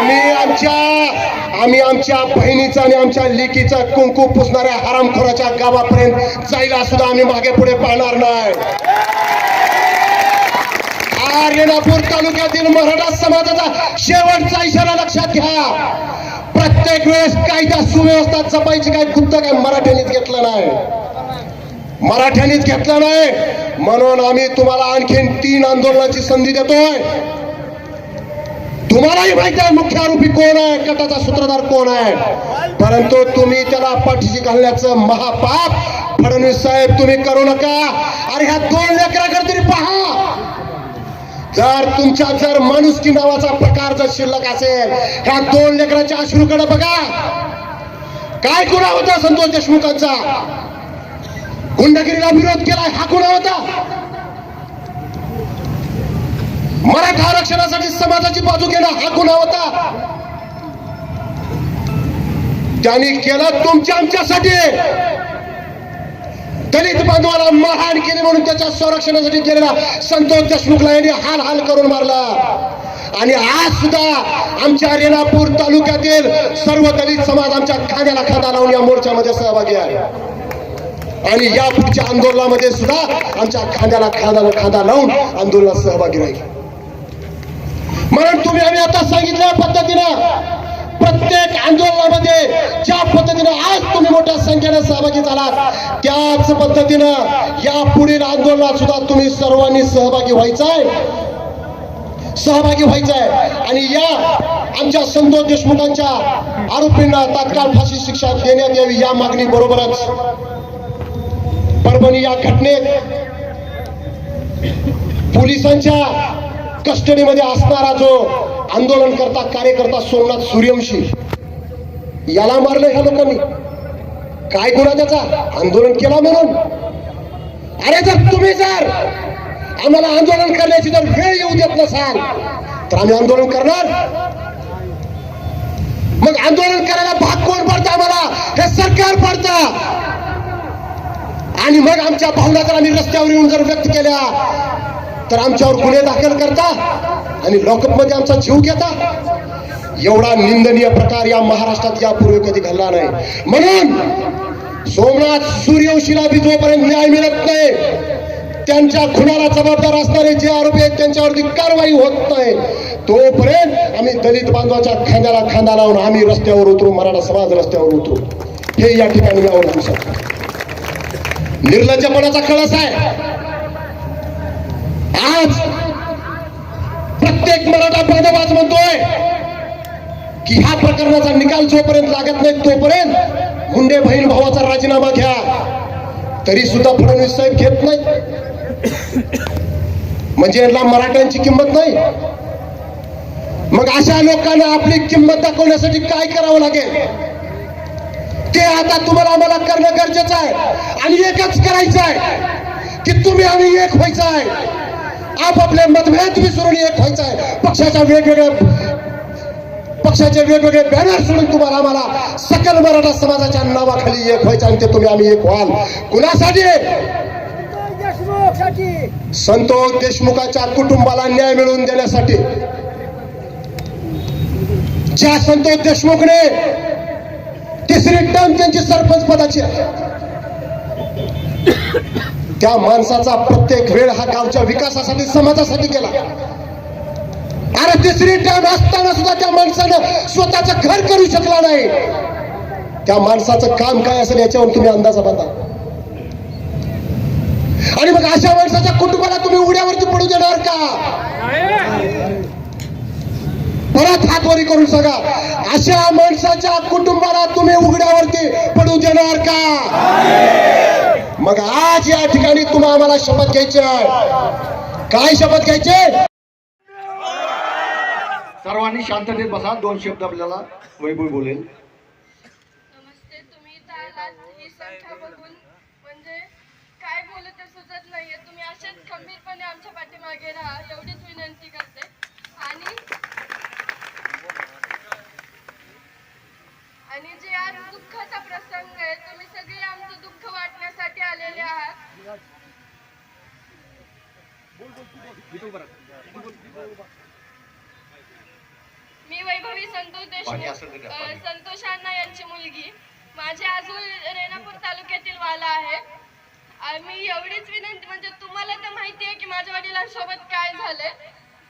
आम्ही आमच्या आम्ही आमच्या बहिणीचा आणि आमच्या लेकीचा कुंकू पुसणाऱ्या हरामखोराच्या गावापर्यंत जायला सुद्धा आम्ही मागे पुढे पाहणार नाही. आर्यनापूर तालुक्यातील मराठा समाजाचा शेवटचा इशारा लक्षात घ्या. प्रत्येक वेळेस कायदा सुव्यवस्था जपायची काय गुप्त काय मराठ्यांनीच घेतलं नाही. मराठ्यांनीच घेतलं नाही. म्हणून आम्ही तुम्हाला आणखीन तीन आंदोलनाची संधी देतोय. तुम्हालाही माहिती आहे मुख्य आरोपी कोण आहे कटाचा सूत्रधार कोण आहे? परंतु तुम्ही त्याला पाठीशी घालण्याचं महापाप फडणवीस साहेब तुम्ही करू नका. अरे ह्या दोन लेकराकडे तरी पहा. जर तुमच्या जर माणुसकी नावाचा प्रकार जर शिल्लक असेल ह्या दोन लेकराच्या अश्रूकडे बघा. काय गुन्हा होता संतोष देशमुखांचा? गुंडगिरीला विरोध केला हा गुन्हा होता. मराठा आरक्षणासाठी समाजाची बाजू घेणं हा गुन्हा होता. त्यांनी केलं तुमच्या आमच्यासाठी. दलित बांधवाला महान केले म्हणून त्याच्या संरक्षणासाठी केलेला संतोष देशमुखला यांनी हाल हाल करून मारला. आणि आज सुद्धा आमच्या रेणापूर तालुक्यातील सर्व दलित समाज आमच्या खांद्याला खांदा लावून या मोर्चामध्ये सहभागी आहे. आणि या पुढच्या आंदोलनामध्ये सुद्धा आमच्या खांद्याला खांद्याला खांदा लावून आंदोलनात सहभागी राहील. म्हणून तुम्ही आम्ही आता सांगितल्या पद्धतीनं प्रत्येक आंदोलनामध्ये ज्या पद्धतीनं आज तुम्ही मोठ्या संख्येने सहभागी झालात त्याच पद्धतीनं या पुढील आंदोलनात सुद्धा तुम्ही सर्वांनी सहभागी व्हायचाय. सहभागी व्हायचाय. आणि या आमच्या संतोष देशमुखांच्या आरोपींना तात्काळ फाशी शिक्षा देण्यात यावी या मागणी बरोबरच. परभणी या घटनेत पोलिसांच्या कस्टडीमध्ये असणारा जो आंदोलन करता कार्यकर्ता सोमनाथ सूर्यवंशी याला मारलं ह्या लोकांनी. काय गुन्हा त्याचा? आंदोलन केला म्हणून. अरे जर तुम्ही जर आम्हाला आंदोलन करण्याची जर वेळ येऊ देत नसाल तर आम्ही आंदोलन करणार. मग आंदोलन करायला भाग कोण पडतं आम्हाला? हे सरकार पडतं. आणि मग आमच्या भावना जर आम्ही रस्त्यावर येऊन जर व्यक्त केल्या तर आमच्यावर गुन्हे दाखल करता आणि लॉकअपमध्ये आमचा जीव घेता. एवढा निंदनीय प्रकार या महाराष्ट्रात यापूर्वी कधी घडला नाही. म्हणून सोमनाथ सूर्यवंशीला बी जोपर्यंत न्याय मिळत नाही. त्यांच्या खुनाला जबाबदार असणारे जे आरोपी आहेत त्यांच्यावरती कारवाई होत नाही. तोपर्यंत आम्ही दलित बांधवाच्या खांद्याला खांदा लावून आम्ही रस्त्यावर उतरू मराठा समाज रस्त्यावर उतरू. हे या ठिकाणी यावं लागू निर्लज्जपणाचा कळस आहे. आज प्रत्येक मराठा बांधव म्हणतोय की ह्या प्रकरणाचा निकाल जोपर्यंत लागत नाही तोपर्यंत मुंडे बहीण भावाचा राजीनामा घ्या. तरी सुद्धा फडणवीस साहेब घेत नाही म्हणजे यांना मराठ्यांची किंमत नाही. मग अशा लोकांना आपली किंमत दाखवण्यासाठी काय करावं लागेल? ते आता तुम्हाला आम्हाला करणं गरजेचं आहे. आणि एकच करायचं आहे की तुम्ही आम्ही एक व्हायचं आहे. आपापले मतभेद विसरून एक व्हायचं आहे. पक्षाच्या वेगवेगळ्या पक्षाचे वेगवेगळे बॅनर सोडून तुम्हाला आम्हाला सकल मराठा समाजाच्या नावाखाली एक व्हायचं आणि ते तुम्ही आम्ही एक व्हाल. कुणासाठी? संतोष देशमुखाच्या कुटुंबाला न्याय मिळवून देण्यासाठी. ज्या संतोष देशमुखने तिसरी टर्म त्यांची सरपंच पदाची आहे. त्या माणसाचा प्रत्येक वेळ हा गावच्या विकासासाठी समाजासाठी केला अरे तिसरी टर्म असताना सुद्धा त्या माणसानं स्वतःच घर करू शकला नाही. त्या माणसाचं काम काय असेल याच्यावर तुम्ही अंदाजा बांधा. आणि मग अशा माणसाच्या कुटुंबाला तुम्ही उड्यावरती पडू देणार का? परत हातवरी करून सांगा अशा माणसाच्या कुटुंबाला तुम्ही उघड्यावरती पडू देणार का? मग आज या ठिकाणी तुम्हा आम्हाला शपथ घ्यायची आहे. काय शपथ घ्यायचे? सर्वांनी शांततेत बसा. दोन शब्द आपल्याला वैभव बोलेल. नमस्ते तुम्ही इथं आलात ही संख्या बघून म्हणजे काय बोलत ते सुचत नाहीये. तुम्ही असेच खंबीरपणे आमच्या पाठीमागे राहा. एवढीच विनंती करते. आणि आणि जे आज दुःखाचा प्रसंग आहे तुम्ही सगळे आमचं दुःख वाटण्यासाठी आलेले आहात मी वैभवी संतोष देशमुख. संतोष अण्णा यांची मुलगी. माझे आजोळ रेणापूर तालुक्यातील वाला आहे. मी एवढीच विनंती म्हणजे तुम्हाला तर माहिती आहे की माझ्या वडिलांसोबत काय झालंय.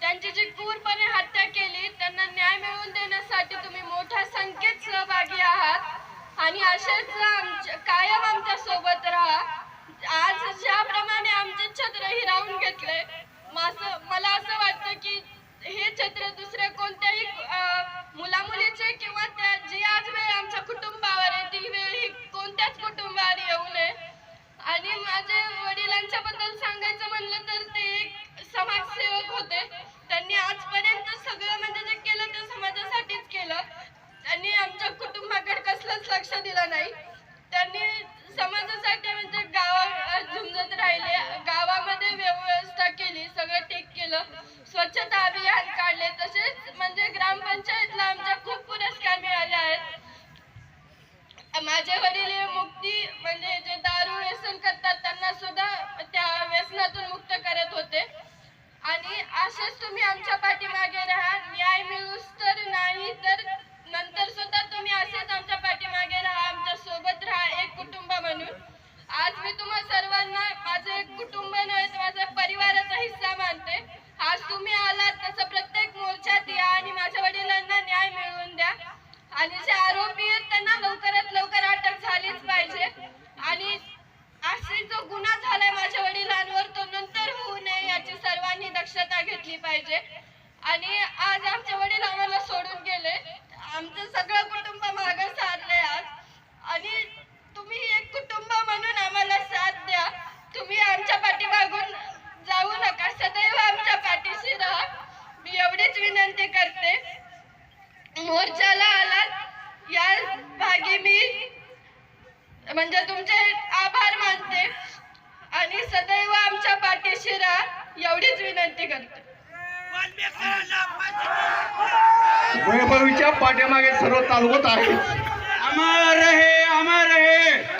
त्यांची जी क्रूरपणे हत्या केली त्यांना न्याय मिळवून देण्यासाठी तुम्ही मोठ्या संख्येत सहभागी आहात. आणि असेच कायम आमच्यासोबत राहा. आज ज्याप्रमाणे आमचे छत्र हिरावून घेतले माझं मला असं वाटतं की हे छत्र दुसऱ्या कोणत्याही मुला मुलीचे किंवा त्या जी आज वेळ आमच्या कुटुंबावर आहे ती वेळ ही कोणत्याच कुटुंबावर येऊ नये. आणि माझे वडिलांच्या बद्दल सांगायचं म्हणलं तर ते एक समाजसेवक होते. त्यांनी आजपर्यंत सगळं म्हणजे जे केलं ते समाजासाठीच केलं. त्यांनी आमच्या कुटुंबाकडे कसलंच लक्ष दिलं नाही. आणि जे आरोपी आहेत त्यांना लवकरात लवकर अटक झालीच पाहिजे. आणि असे जो गुन्हा झालाय माझ्या वडिलांवर तो नंतर होऊ नये याची सर्वांनी दक्षता घेतली पाहिजे. आणि आज आमचे वडील आम्हाला सोडून गेले. आमचं सगळं कुटुंब मागे सारले आज. आणि तुम्ही एक कुटुंब म्हणून आम्हाला साथ द्या. तुम्ही आमच्या पाठीमागून जाऊ नका सदैव आमच्या पाठीशी राहा मी एवढीच विनंती करते मोर्चाला आलात या भागी मी म्हणजे तुमचे आभार मानते आणि सदैव आमच्या पाठीशी राहा एवढीच विनंती करते. वैभवीच्या पाठीमागे सर्व तालुकत आहे अमर रहे अमर रहे.